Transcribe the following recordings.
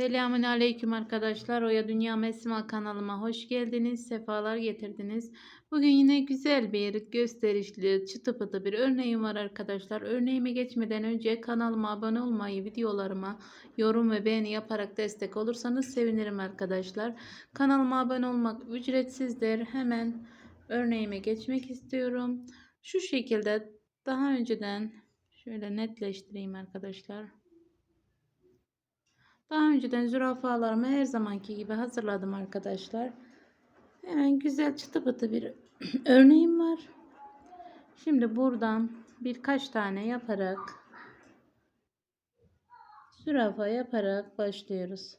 Selamun Aleyküm arkadaşlar. Oya Dünya Mesma kanalıma hoş geldiniz. Sefalar getirdiniz. Bugün yine güzel bir gösterişli çıtı pıtı bir örneğim var arkadaşlar. Örneğime geçmeden önce kanalıma abone olmayı, videolarıma yorum ve beğeni yaparak destek olursanız sevinirim arkadaşlar. Kanalıma abone olmak ücretsizdir. Hemen örneğime geçmek istiyorum. Şu şekilde daha önceden şöyle netleştireyim arkadaşlar. Daha önceden zürafalarımı her zamanki gibi hazırladım arkadaşlar. Hemen güzel çıtı pıtı bir örneğim var. Şimdi buradan birkaç tane yaparak zürafa yaparak başlıyoruz.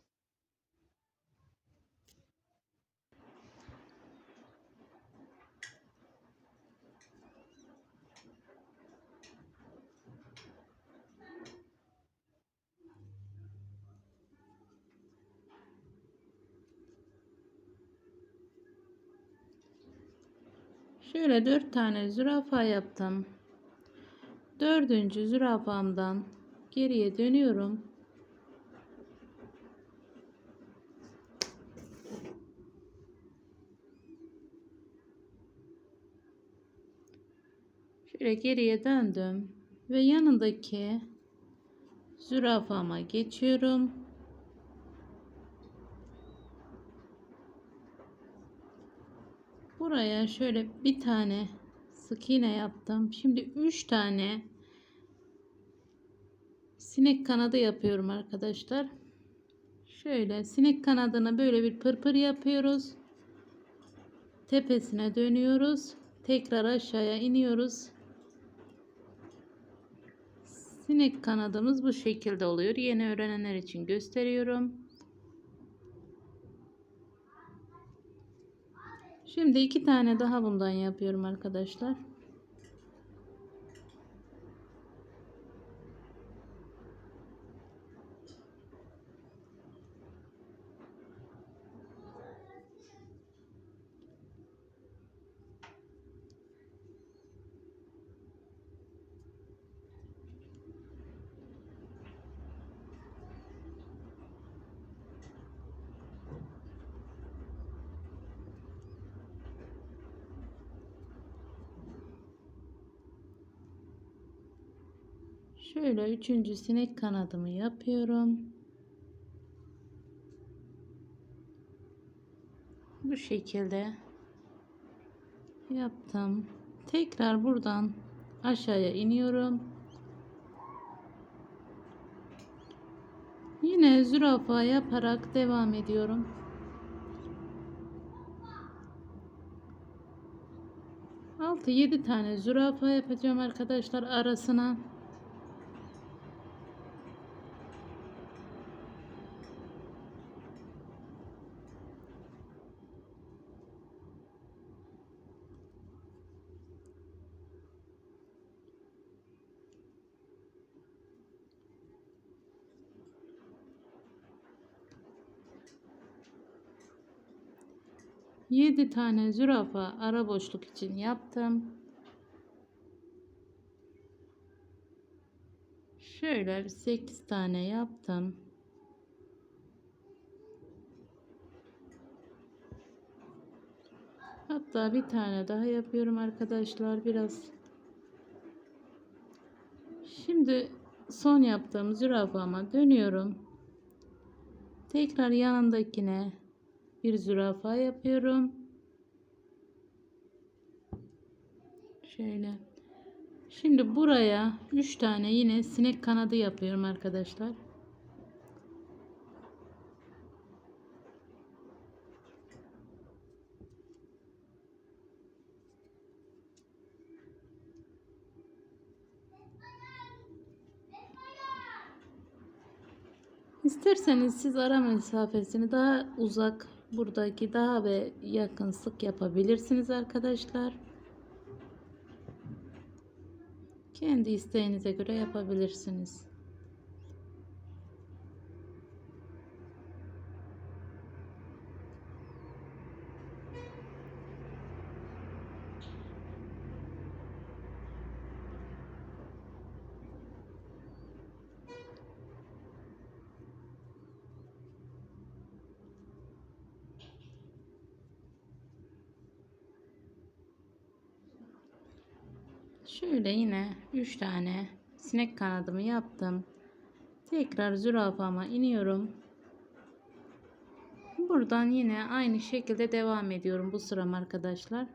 Şöyle dört tane zürafa yaptım. Dördüncü zürafamdan geriye dönüyorum. Şöyle geriye döndüm ve yanındaki zürafama geçiyorum. Buraya şöyle bir tane sık iğne yaptım. Şimdi 3 tane sinek kanadı yapıyorum arkadaşlar. Şöyle sinek kanadını böyle bir pırpır yapıyoruz. Tepesine dönüyoruz. Tekrar aşağıya iniyoruz. Sinek kanadımız bu şekilde oluyor. Yeni öğrenenler için gösteriyorum. Şimdi iki tane daha bundan yapıyorum arkadaşlar. Şöyle üçüncü sinek kanadımı yapıyorum. Bu şekilde yaptım. Tekrar buradan aşağıya iniyorum. Yine zürafa yaparak devam ediyorum. Altı yedi tane zürafa yapacağım arkadaşlar arasına. Yedi tane zürafa ara boşluk için yaptım. Şöyle 8 tane yaptım. Hatta bir tane daha yapıyorum arkadaşlar biraz. Şimdi son yaptığım zürafama dönüyorum. Tekrar yanındakine bir zürafa yapıyorum. Şöyle. Şimdi buraya 3 tane yine sinek kanadı yapıyorum arkadaşlar. İsterseniz siz ara mesafesini daha uzak buradaki daha ve yakın sık yapabilirsiniz arkadaşlar. Kendi isteğinize göre yapabilirsiniz. Şöyle yine 3 tane sinek kanadımı yaptım. Tekrar zürafama iniyorum. Buradan yine aynı şekilde devam ediyorum bu sıram arkadaşlar.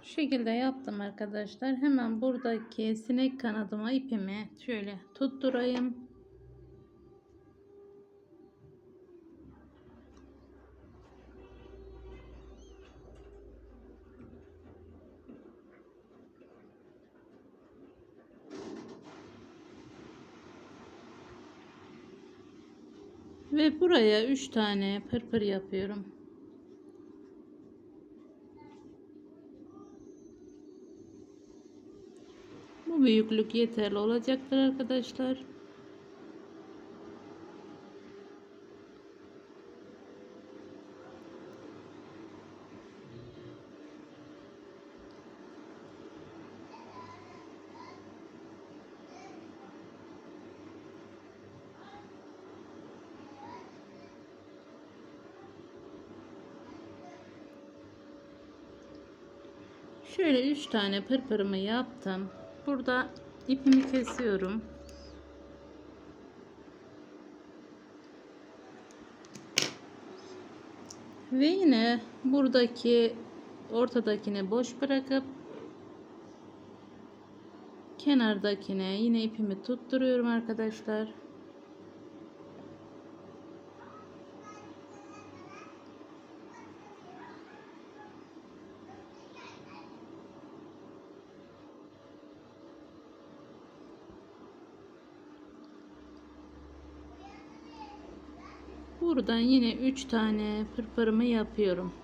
Bu şekilde yaptım arkadaşlar. Hemen buradaki sinek kanadıma ipimi şöyle tutturayım. Ve buraya 3 tane pırpır yapıyorum. Bu büyüklük yeterli olacaktır arkadaşlar. Şöyle 3 tane pırpırımı yaptım. Burada ipimi kesiyorum. Ve yine buradaki ortadakini boş bırakıp kenardakine yine ipimi tutturuyorum arkadaşlar. Buradan yine 3 tane pırpırımı yapıyorum.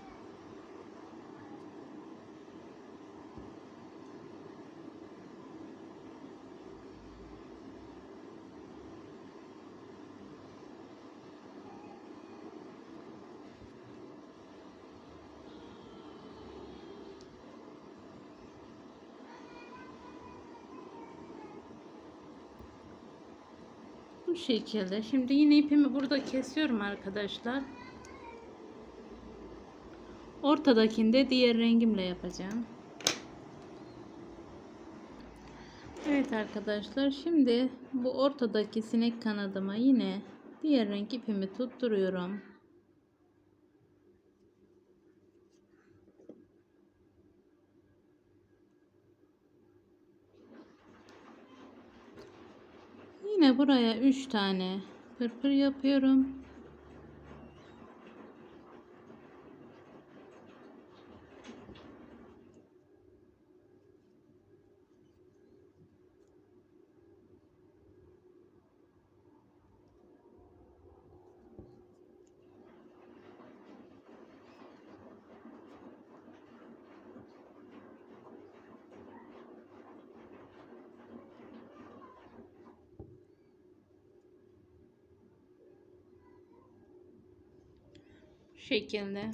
Şekilde. Şimdi yine ipimi burada kesiyorum arkadaşlar. Ortadakini de diğer rengimle yapacağım. Evet arkadaşlar şimdi bu ortadaki sinek kanadıma yine diğer renk ipimi tutturuyorum. Yine buraya 3 tane pırpır yapıyorum. Şekilde.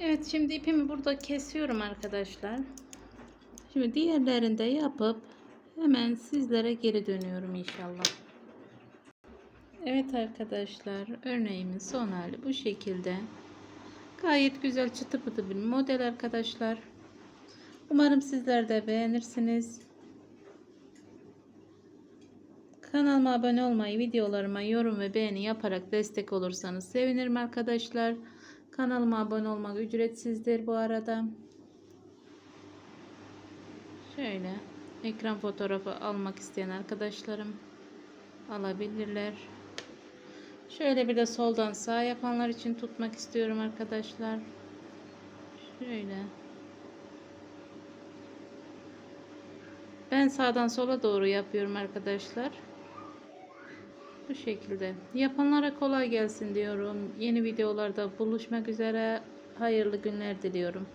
Evet şimdi ipimi burada kesiyorum arkadaşlar. Şimdi diğerlerini de yapıp hemen sizlere geri dönüyorum inşallah. Evet arkadaşlar örneğimin son hali bu şekilde. Gayet güzel çıtı pıtı bir model arkadaşlar. Umarım sizler de beğenirsiniz. Kanalıma abone olmayı, videolarıma yorum ve beğeni yaparak destek olursanız sevinirim arkadaşlar. Kanalıma abone olmak ücretsizdir bu arada. Şöyle ekran fotoğrafı almak isteyen arkadaşlarım alabilirler. Şöyle bir de soldan sağ yapanlar için tutmak istiyorum arkadaşlar. Şöyle. Ben sağdan sola doğru yapıyorum arkadaşlar. Bu şekilde. Yapanlara kolay gelsin diyorum. Yeni videolarda buluşmak üzere. Hayırlı günler diliyorum.